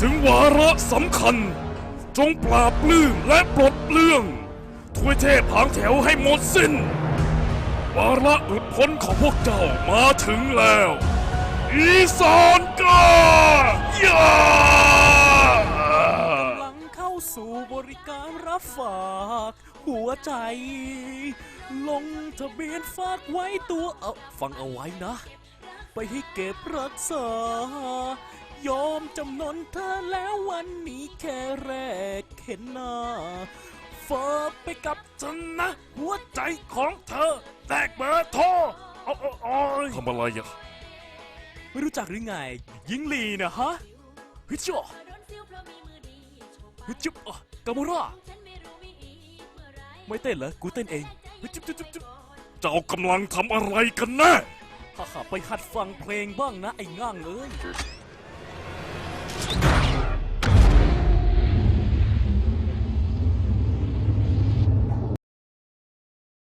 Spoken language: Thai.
ถึงวาระสำคัญ จงปราบปลื้มและปลดเปลื้องทวยเทพผางแถวให้หมดสิ้น วาระหลุดพ้นของพวกเจ้ามาถึงแล้ว อีสานก้ายากำลังเข้าสู่บริการรับฝาก หัวใจ ลงทะเบียนฝากไว้ตัวเอาฟังเอาไว้นะ ไปให้เก็บรักษา ยอมจำนนเธอแล้ววันนี้แค่แรกเห็นหน้าฝากไปกับฉันนะ หัวใจของเธอแตกเบอร์โทรโอ้โอ้โอ้ยทำอะไรอะไม่รู้จักหรือไง ยิงลีนะฮะฮิจโอฮิจุบอะกามูระไม่เต้นเหรอ กูเต้นเองฮิจุบจุบจุบจุบเจ้ากำลังทำอะไรกันแน่ฮ่าฮ่าไปหัดฟังเพลงบ้างนะ ไอ้ง่างเอ้ย